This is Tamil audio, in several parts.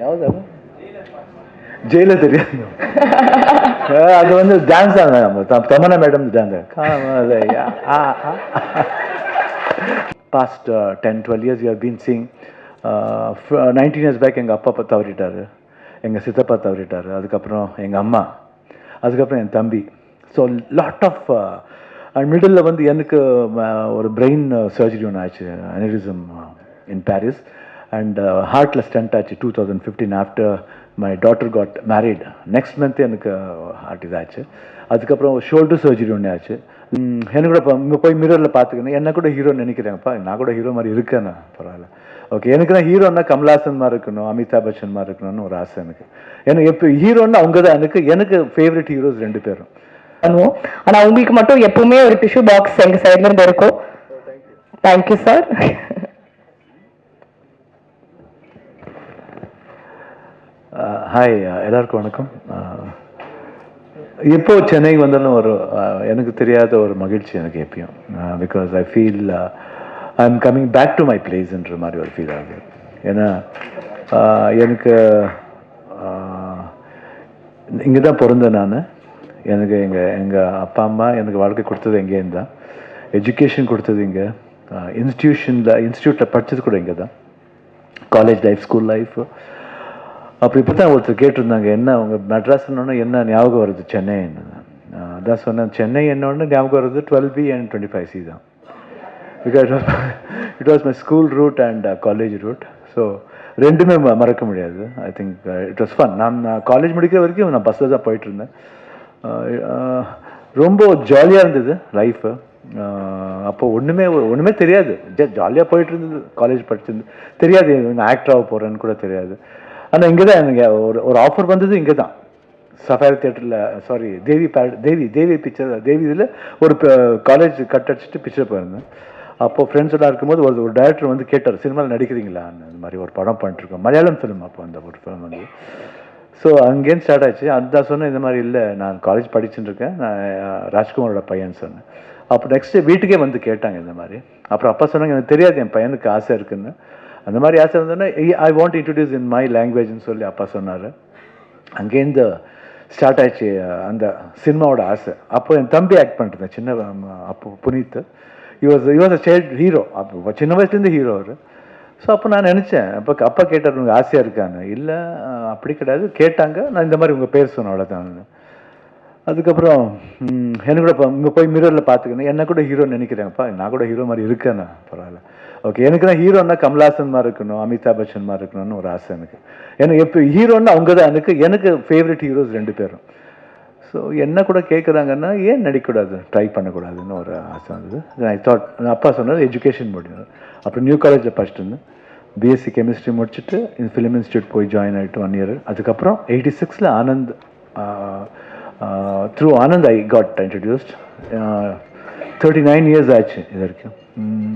ಯಾವ್ದು ಜೈಲ தெரியாது அது வந்து டான்ஸ் ஆங்க Tamannaah madam dance காமலையா past ten twelve years you been sing nineteen years back எங்கள் அப்பா அப்பா தவறிட்டாரு எங்கள் சித்தப்பா தவறிட்டாரு அதுக்கப்புறம் எங்கள் அம்மா அதுக்கப்புறம் என் தம்பி ஸோ லாட் ஆஃப் மிடில் வந்து எனக்கு அஹ், ஒரு பிரெயின் சர்ஜரி ஒன்று ஆச்சு அனிரிசம் இன் பாரிஸ் அண்ட் ஹார்ட்டில் ஸ்டண்ட் ஆச்சு two thousand fifteen after my daughter got married next month எனக்கு ஹார்ட் இதாச்சு அதுக்கப்புறம் ஷோல்டர் சர்ஜரி ஒன்று ஆச்சு. எனக்கு கூட இப்போ போய் மிரரில் பார்த்துக்கணும் என்ன கூட ஹீரோ நினைக்கிறேன்ப்பா நான் கூட ஹீரோ மாதிரி இருக்கேன்? பரவாயில்ல. ஓகே எனக்கு தான் ஹீரோன்னா கமல்ஹாசன் மாதிரி இருக்கணும் அமிதாப் பச்சன் மாதிரி இருக்கணும்னு ஒரு ஆசை எனக்கு. எனக்கு எப்போ ஹீரோன்னா அவங்க தான் எனக்கு எனக்கு ஃபேவரட் ஹீரோஸ் ரெண்டு பேரும். பண்ணுவோம். ஆனா உங்களுக்கு மட்டும் எப்பவுமே ஒரு டிஷ்யூ பாக்ஸ் எங்க சைடுல இருந்து இருக்கும். Thank you sir Uh, hi uh, எல்லாருக்கும் வணக்கம். Uh, எப்போ சென்னை வந்தாலும் ஒரு எனக்கு தெரியாத ஒரு மகிழ்ச்சி எனக்கு எப்பயும். Because I feel I am coming back to my பிளேஸ்ன்ற மாதிரி ஒரு ஃபீல் ஆகுது. ஏன்னா எனக்கு இங்கே தான் பிறந்தேன் நான். எனக்கு எங்கள் எங்கள் அப்பா அம்மா எனக்கு வாழ்க்கை கொடுத்தது எங்கேயும் தான். எஜுகேஷன் கொடுத்தது இங்கே. இன்ஸ்டியூஷனில் இன்ஸ்டியூட்டில் படித்தது கூட இங்கே தான். காலேஜ் லைஃப் ஸ்கூல் லைஃப் அப்போ இப்போ தான் ஒருத்தர் கேட்டிருந்தாங்க என்ன அவங்க மெட்ராஸ்னோடனே என்ன ஞாபகம் வருது சென்னைன்னு நான் அதான் சொன்னேன் சென்னை என்னொன்று ஞாபகம் வருது twelve B and twenty five C தான். Because it was my school route and college route so ரெண்டுமே ம- மறக்க முடியாது. I think it was fun நான் காலேஜ் முடிக்கிற வரைக்கும் நான் பஸ்ஸில் தான் போயிட்டு இருந்தேன் uh, uh, ரொம்ப ஜாலியாக இருந்தது லைஃபு uh, அப்போ ஒன்றுமே ஒன்றுமே தெரியாது. ஜஸ்ட் ஜாலியாக போயிட்டு இருந்தது காலேஜ் படிச்சிருந்து. தெரியாது நான் ஆக்டர் ஆக போகிறேன்னு கூட தெரியாது. ஆனால் இங்கே தான் எனக்கு ஒரு ஒரு ஆஃபர் வந்தது இங்கே தான் சஃபாரி தியேட்டரில் சாரி தேவி பே தேவி தேவி பிக்சர் தேவி இதில் ஒரு காலேஜ் கட் அடிச்சுட்டு பிக்சர் போயிருந்தேன். அப்போ ஃப்ரெண்ட்ஸ் எல்லாம் இருக்கும்போது ஒரு ஒரு டேரக்டர் வந்து கேட்டார் சினிமாவில் நடிக்கிறீங்களா? இந்த மாதிரி ஒரு படம் பண்ணிட்டுருக்கோம். மலையாளம் ஃபிலிம் அப்போ அந்த ஒரு ஃபிலிம் வந்து. ஸோ அங்கேருந்து ஸ்டார்ட் ஆச்சு. அதான் சொன்னேன் இந்த மாதிரி இல்லை நான் காலேஜ் படிச்சுட்டு இருக்கேன் நான் ராஜ்குமாரோட பையன் சொன்னேன். அப்போ நெக்ஸ்ட்டு வீட்டுக்கே வந்து கேட்டாங்க இந்த மாதிரி. அப்புறம் அப்பா சொன்னாங்க எனக்கு தெரியாது என் பையனுக்கு ஆசை இருக்குன்னு. அந்த மாதிரி ஆசை இருந்தோன்னே I want introduce in my லாங்குவேஜ்னு சொல்லி அப்பா சொன்னார். அங்கேருந்து ஸ்டார்ட் ஆயிடுச்சு அந்த சினிமாவோட ஆசை. அப்போ என் தம்பி ஆக்ட் பண்ணிட்டு சின்ன அப்போ புனித் இவர் இவர் அ சைல்ட் ஹீரோ அப்போ சின்ன வயசுலேருந்து ஹீரோ அவர். ஸோ அப்போ நான் நினச்சேன் அப்போ அப்பா கேட்டார் உங்கள் ஆசையாக இருக்கான்னு? இல்லை அப்படி கிடையாது. கேட்டாங்க நான் இந்த மாதிரி உங்கள் பேர் சொன்னேன் அவ்வளோதான் அதுக்கப்புறம் என்ன கூட இங்கே போய் மிரரில் பார்த்துக்கணும். என்ன கூட ஹீரோ நினைக்கிறேன்ப்பா நான் கூட ஹீரோ மாதிரி இருக்கேண்ணா நான் பரவாயில்ல. ஓகே எனக்கு தான் ஹீரோன்னா கமல்ஹாசன் மாதிரி இருக்கணும் அமிதாப் பச்சன் மாதிரி இருக்கணும்னு ஒரு ஆசை எனக்கு. எனக்கு எப்போ ஹீரோன்னா அவங்க தான் எனக்கு எனக்கு ஃபேவரட் ஹீரோஸ் ரெண்டு பேரும். ஸோ என்ன கூட கேட்குறாங்கன்னா ஏன் நடிக்கக்கூடாது ட்ரை பண்ணக்கூடாதுன்னு ஒரு ஆசை வந்தது. ஐ தாட் அப்பா சொன்னது எஜுகேஷன் முடியும் அப்புறம் நியூ காலேஜில் படிச்சுட்டு இருந்தேன். பிஎஸ்சி கெமிஸ்ட்ரி முடிச்சுட்டு இந்த ஃபிலிம் இன்ஸ்டியூட் போய் ஜாயின் ஆகிட்டு ஒன் இயர் அதுக்கப்புறம் எயிட்டி சிக்ஸில் Anand through Anand I got introduced thirty nine years ஆச்சு இது வரைக்கும்.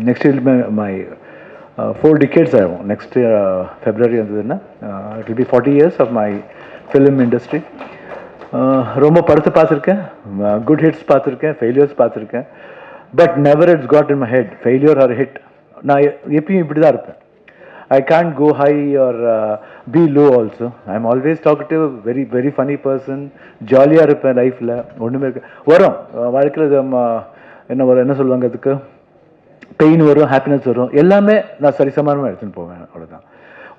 Next year my four decades ஆகும். நெக்ஸ்ட் ஃபெப்ரவரி வந்ததுன்னா it will be forty years of my film industry ரொம்ப படத்தை பார்த்துருக்கேன். குட் ஹிட்ஸ் பார்த்துருக்கேன் ஃபெயிலியர்ஸ் பார்த்துருக்கேன். But never it's got in my head failure or hit நான் எப்பயும் இப்படி தான் இருப்பேன் I can't go high or be low also I am always active very very funny person ஜாலியாக இருப்பேன் லைஃப்பில் ஒன்றுமே இருக்கு வரும். வாழ்க்கையில் என்ன வரும் என்ன சொல்லுவாங்க அதுக்கு? பெயின் வரும் ஹாப்பினஸ் வரும் எல்லாமே நான் சரிசமானமாக எடுத்துன்னு போவேன் அவ்வளோதான்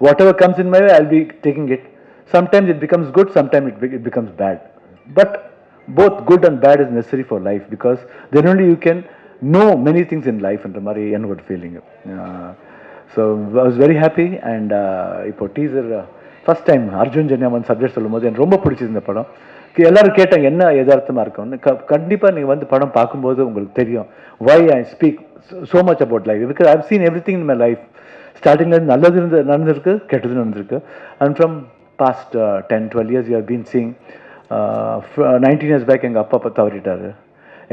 whatever comes in my I be taking it sometimes it becomes good sometime it it becomes bad but both good and bad is necessary for life because then only you can know many things in லைஃப்ன்ற மாதிரி என்னோட feeling so I was very happy and இப்போ teaser first time Arjun Janya வந்து சப்ஜெக்ட் சொல்லும்போது எனக்கு ரொம்ப பிடிச்சது இந்த படம். எல்லாரும் கேட்டாங்க என்ன எதார்த்தமாக இருக்கும்னு க கண்டிப்பாக நீங்கள் வந்து படம் பார்க்கும்போது உங்களுக்கு தெரியும். Why I speak so much about life because I've seen everything in my life ஸ்டார்டிங்லேருந்து நல்லது இருந்து நடந்திருக்கு கெட்டது நடந்திருக்கு. And from past ten twelve years you been seeing nineteen years back எங்கள் அப்பா அப்பா தவறிட்டார்.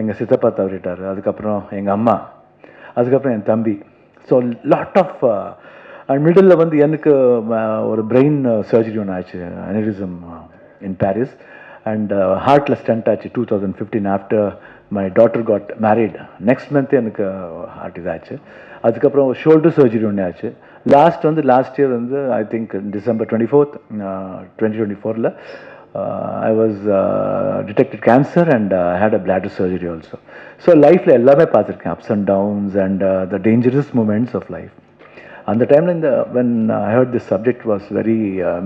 எங்கள் சித்தப்பா தவறிட்டாரு. அதுக்கப்புறம் எங்கள் அம்மா. அதுக்கப்புறம் என் தம்பி. So lot of and middle வந்து எனக்கு uh, ஒரு பிரெயின் சர்ஜரி ஒன்று ஆச்சு. அனிரிசம் இன் பாரிஸ் அண்ட் ஹார்ட்டில் ஸ்டண்ட் ஆச்சு two thousand fifteen after my daughter got married next month எனக்கு ஹார்ட் இதாச்சு அதுக்கப்புறம் ஷோல்டர் சர்ஜரி ஒன்று ஆச்சு. லாஸ்ட் வந்து லாஸ்ட் இயர் வந்து I think December twenty fourth twenty twenty ஃபோரில் I was detected cancer and had a bladder surgery also so லைஃப்பில் எல்லாமே பார்த்துருக்கேன். Ups and downs and the dangerous moments of life அந்த டைமில் இந்த when I heard this subject was very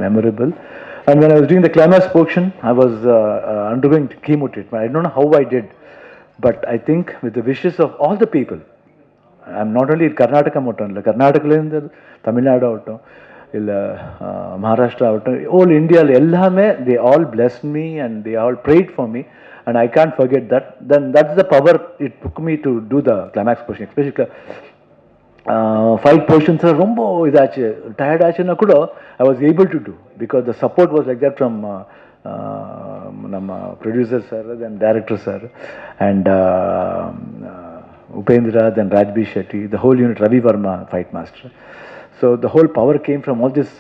memorable and when I was doing the climax portion I was undergoing chemo treatment I don't know how I did but I think with the wishes of all the people I am not only Karnataka மட்டும் இல்லை கர்நாடகாலேருந்து தமிழ்நாடு ஆகட்டும் இல்லை மகாராஷ்டிரா ஆகட்டும் ஓல் இந்தியாவில் எல்லாமே they all bless me and they all pray for me and I can't forget that then that's the power it book me to do the climax portion especially fight portions ரொம்ப இதாச்சு. டயர்ட் ஆச்சுன்னா கூட I was able to do because the support was like that from நம்ம producer sir then director sir and Upendra then Raj B Shetty the whole unit Ravi Varma fight master so the whole power came from all this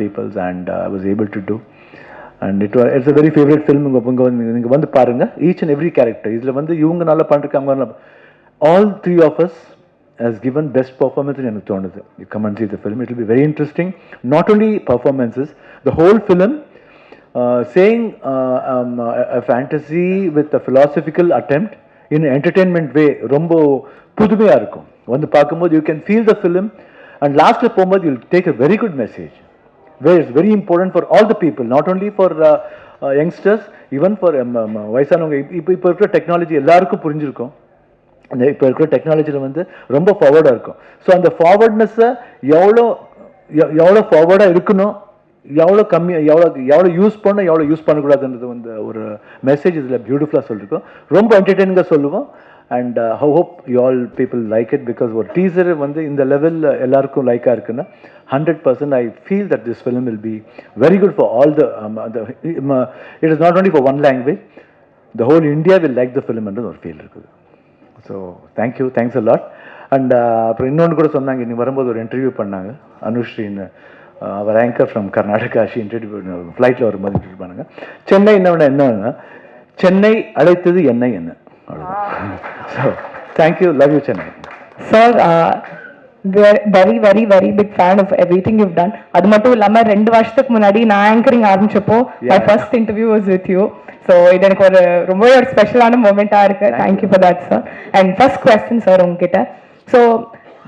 peoples and I was able to do and it it's a very favourite film இங்கே இங்கே வந்து நீங்கள் வந்து பாருங்கள் ஈச் அண்ட் எவ்ரி கேரக்டர் இதில் வந்து இவங்க நல்லா பண்ணிருக்காங்க all three offers has given best performance in எனக்கு தோணுது you come and see the film it will be very interesting not only performances the whole film uh, saying uh, um, a, a fantasy with a philosophical attempt in an entertainment way ரொம்ப புதுமையாக இருக்கும் வந்து பார்க்கும்போது you can feel the film and லாஸ்ட்டில் போகும்போது you'll take a very good message where it's very important for all the people, not only for uh, uh, youngsters, even வயசானவங்க இப்போ இப்போ இருக்கிற டெக்னாலஜி எல்லாருக்கும் புரிஞ்சிருக்கும் இப்போ இருக்கிற டெக்னாலஜியில் வந்து ரொம்ப ஃபார்வர்டாக இருக்கும். ஸோ அந்த ஃபார்வர்ட்னஸை எவ்வளோ எவ்வளோ ஃபார்வர்டாக இருக்கணும் எவ்வளோ கம்மி எவ்வளோ எவ்வளோ யூஸ் பண்ண எவ்வளோ யூஸ் பண்ணக்கூடாதுன்றது வந்து ஒரு மெசேஜ் இதில் பியூட்டிஃபுல்லாக சொல்லியிருக்கோம் ரொம்ப என்டர்டெய்னிங்காக சொல்லுவோம். And how hope you all people like it because ஒரு டீசர் வந்து இந்த லெவலில் எல்லாருக்கும் லைக்காக இருக்குன்னா hundred percent I feel that this film will be very good for all the it is not only for one language the whole India will like the ஃபிலிம்ன்றது ஒரு ஃபீல் இருக்குது. So thank you thanks a lot and அப்புறம் இன்னொன்று கூட சொன்னாங்க. இன்னைக்கு வரும்போது ஒரு இன்டர்வியூ பண்ணாங்க. அனுஸ்ரீன்னு uh, our anchor from Karnataka she interview ஃப்ளைட்டில் வரும்போது இன்டர்வியூ பண்ணாங்க. சென்னை என்ன என்னன்னா சென்னை அழைத்தது என்னை என்ன? அவ்வளோதான் so thank you love you Chennai. Sir very very very big fan of everything you done அது மட்டும் இல்லாம ரெண்டு வருஷத்துக்கு முன்னாடி நான் anchoring ஆரம்பிச்சப்போ my. First interview was with you so இது எனக்கு ஒரு ரொம்பவே ஒரு ஸ்பெஷலான மூமெண்டா இருக்கு. Thank you for that sir and first question sir உங்ககிட்ட. ஸோ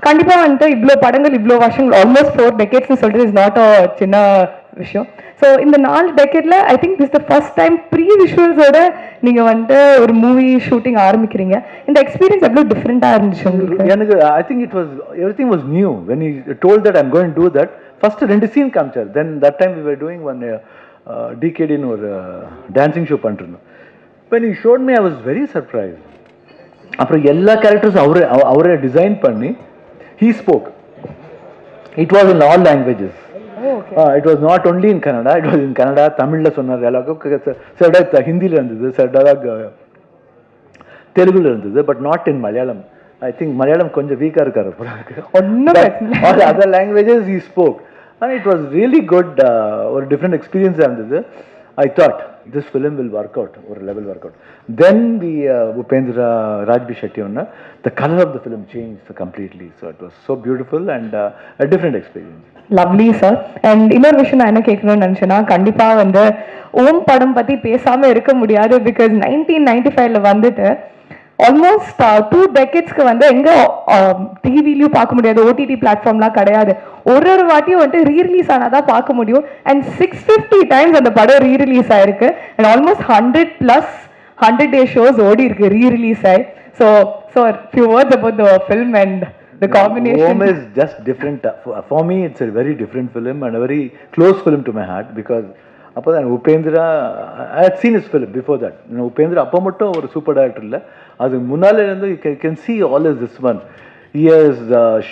கண்டிப்பாக வந்துட்டு இவ்வளோ படங்கள் இவ்வளோ வருஷங்கள் ஆல்மோஸ்ட் ஃபோர் டெக்கேட்ஸ்னு சொல்றது இஸ் நாட் அ சின்ன விஷயம். ஸோ இந்த நாலு டெக்கெட்ல I think this the first time pre விஷுவல்ஸோட நீங்கள் வந்துட்டு ஒரு மூவி ஷூட்டிங் ஆரம்பிக்கிறீங்க. இந்த எக்ஸ்பீரியன்ஸ் எவ்வளோ டிஃப்ரெண்ட்டாக இருந்துச்சு உங்களுக்கு? எனக்கு I think it was everything was new when you told that I'm going to that first ரெண்டு சீன் காமிச்சார். Then that time we were doing one டிகேடின்னு ஒரு டான்சிங் ஷோ பண்ணிருந்தோம். When you showed me I was very surprise அப்புறம் எல்லா கேரக்டர்ஸும் அவரே அவரே டிசைன் பண்ணி he spoke it was in all languages it was not only in Kannada it was in Kannada தமிழில் சொன்னார் எல்லாருக்கும் சில இடம் ஹிந்தியில் இருந்தது சில இடம் தெலுங்குல இருந்தது but not in Malayalam I think Malayalam கொஞ்சம் வீக்காக இருக்காரு ஒன்றும் other languages he spoke. And it was really good uh, ஒரு டிஃப்ரெண்ட் எக்ஸ்பீரியன்ஸாக இருந்தது. I thought this film will work out ஒரு level work out then we Upendra Raj B Shetty ஒன்று the colour of the film change completely so it was so beautiful and different experience lovely sir and இன்னொரு விஷயம் நான் என்ன கேட்கணும்னு நினச்சேன்னா கண்டிப்பாக வந்து ஓம் படம் பற்றி பேசாமல் இருக்க முடியாது பிகாஸ் நைன்டீன் நைன்டி ஃபைவ்ல வந்துட்டு ஆல்மோஸ்ட் டூ டெக்கெட்ஸ்க்கு வந்து எங்க டிவிலையும் பார்க்க முடியாது ஓடிடி பிளாட்ஃபார்ம்லாம் கிடையாது. ஒரு ஒரு வாட்டியும் வந்துட்டு ரீரிலீஸ் ஆனாதான் பார்க்க முடியும். அண்ட் சிக்ஸ் ஃபிஃப்டி டைம்ஸ் அந்த படம் ரீரிலீஸ் ஆயிருக்கு. And almost hundred plus hundred day shows ஓடி இருக்கு ரீரிலீஸ் ஆகி so so few words about the film and the combination Home is just different. Uh, For, for me, it's a very different film and a very close film to my heart because அப்போ தான் Upendra I had seen his film before that Upendra அப்போ மட்டும் ஒரு சூப்பர் டேரக்டர் இல்லை. அது முன்னாலே இருந்து you can see all is this one years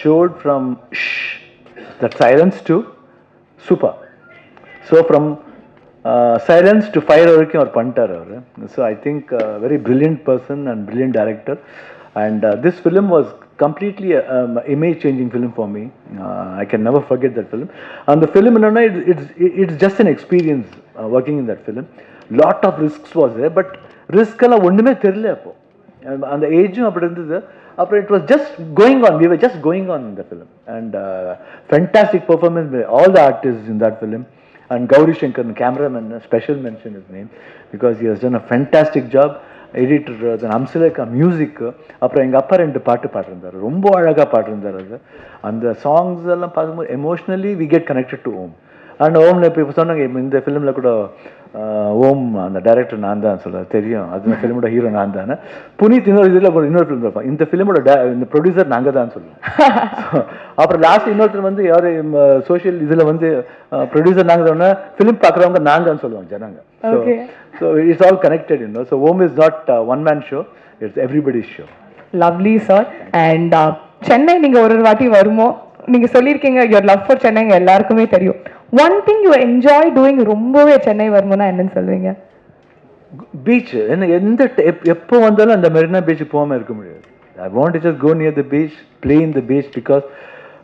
shot from that silence to super so from silence to fire வரைக்கும் அவர் பண்ணிட்டார் அவர் so I think very brilliant person and brilliant director and this film was completely image changing film for me I can never forget that film அந்த ஃபிலிம் என்னன்னா it's it's it's just an experience working in that film lot of risks was but risk எல்லாம் ஒன்றுமே தெரியல அப்போ அந்த ஏஜும் அப்படி இருந்தது. அப்புறம் it was just going on we were just going on இந்த film and fantastic performance all the artist in that film and Gauri Shankar cameraman special mention is name because he has done a fantastic job editor Hamsalekha மியூசிக்கு அப்புறம் எங்கள் அப்பா ரெண்டு பாட்டு பாடிருந்தார் ரொம்ப அழகாக பாடிருந்தார் அது. அந்த சாங்ஸ் எல்லாம் பார்க்கும்போது emotionally we get connected to home and ஓம்ல இப்போ சொன்னாங்க இந்த ஃபிலிமில் கூட ஓம் அந்த டைரக்டர் நான் தான் சொல்ல தெரியும். அது ஃபிலிமோட ஹீரோ நான் தானே. புனித் இன்னொரு இதில் இன்னொரு ஃபிலிம் இருப்பான் இந்த ஃபிலிமோட இந்த ப்ரொடியூசர் நாங்கள் தான் சொல்லுவோம். அப்புறம் லாஸ்ட் இன்னொருத்தர் வந்து யார் சோஷியல் இதில் வந்து ப்ரொடியூசர் நாங்கள் சொன்னா ஃபிலிம் பார்க்குறவங்க நாங்கன்னு சொல்லுவோம் ஜனங்க. So. So it's all connected இன்னும் so home is not one man show it's everybody show lovely sir and Chennai நீங்க ஒரு ஒரு வாட்டி வருமோ? நீங்க சொல்லியிருக்கீங்க யுவர் லவ் ஃபார் சென்னை எல்லாருக்குமே தெரியும். One thing you enjoy doing ரொம்பவே சென்னை வருமோனா என்னன்னு சொல்லுவீங்க? பீச் என்ன எந்த எப்போ வந்தாலும் அந்த மெரினா பீச்சுக்கு போகாம இருக்க முடியாது. I want just go near the beach play in the beach because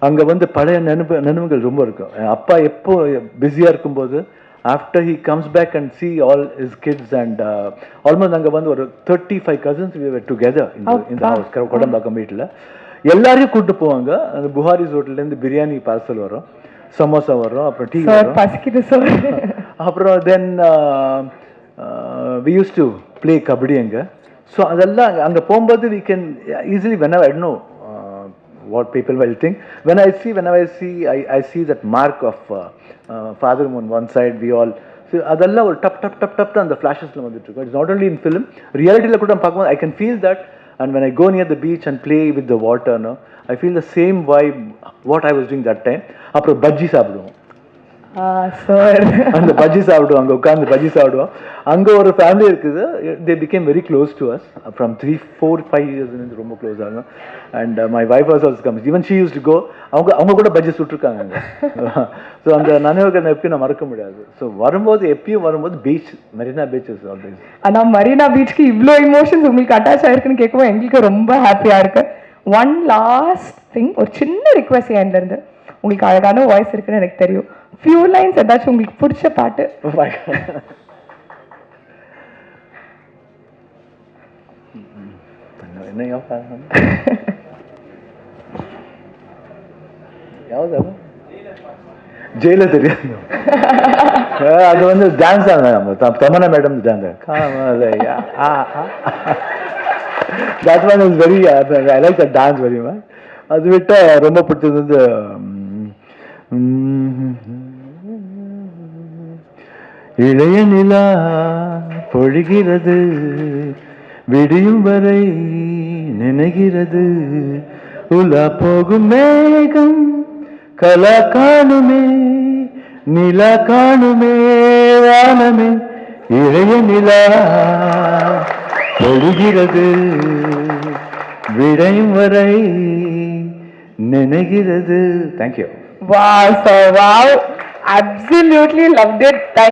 அங்கே வந்து பழைய நினைவு நினைவுகள் ரொம்ப இருக்கும். அப்பா எப்போ பிஸியாக இருக்கும்போது after he comes back and see all his kids and almost அங்கே வந்து ஒரு தேர்ட்டி ஃபைவ் கசின்ஸ் டுகெதர் இந்த ஹவுஸ் கொடம்பாக்கம் வீட்டில். எல்லாரையும் கூட்டு போவாங்க. அந்த புகாரிஸ் ஹோட்டல்லேருந்து பிரியாணி பார்சல் வரும். சமோசா வரும் அப்புறம் டீ சார் பசிக்குது சார். அப்புறம் then we use to play kabaddi அங்கே. ஸோ அதெல்லாம் அங்கே அங்கே போகும்போது we can easily when I know what people will think when I see when I see I I see that mark of father one one side we all so அதெல்லாம் ஒரு டப் டப் டப் டப் அந்த ஃப்ளாஷஸில் வந்துட்டு இருக்கும். It's not only in film ரியாலிட்டியில் கூட பார்க்கும்போது I can feel that and when I go near the beach and play with the water no I feel the same vibe what I was doing that time அப்புறம் பஜ்ஜி சாப்பிடுவோம் சார் அந்த பஜ்ஜி சாப்பிடுவோம் அங்கே உட்காந்து பஜ்ஜி சாப்பிடுவோம். அங்கே ஒரு ஃபேமிலி இருக்குது. They became very close to us from three four five years ரொம்ப க்ளோஸ் ஆகும் and my wife was also comes even she use to go அவங்க அவங்க கூட பஜ்ஜி சுட்டிருக்காங்க அங்கே. ஸோ அந்த நினைவுகள் நான் எப்பயும் நான் மறக்க முடியாது. ஸோ வரும்போது எப்பயும் வரும்போது beach Marina beach is always ஆனா மரீனா பீச்சுக்கு இவ்ளோ இமோஷன்ஸ் உங்களுக்கு அட்டாச் ஆயிருக்குன்னு கேட்கும்போது எங்களுக்கு ரொம்ப ஹாப்பியா இருக்கு. ஒன் லாஸ்ட் திங் ஒரு சின்ன ரிக்வஸ்ட் என்ல இருந்து. உங்களுக்கு அழகான வாய்ஸ் இருக்குன்னு எனக்கு தெரியும். ஃபியூ லைன்ஸ் ஏதாச்சும் உங்களுக்கு பிடிச்ச பாட்டு என்ன யோசனை ಯಾವ್ದು ಜೈಲ தெரியாது அது வந்து டான்ஸ் ஆங்க Tamannaah madam dance காமலையா that one is very I like that dance very much அது விட்ட ரொம்ப பிடிச்சது வந்து ம், இளைய நிலா பொழிகிறது விடியும் வரை நினைகிறது. உலா போகும் மேகம் கலா காணுமே நிலா காணுமே வானமே. இளைய நிலா பொழிகிறது விடையும் வரை நினைகிறது. தேங்க்யூ வா so wow. Absolutely loved it Thank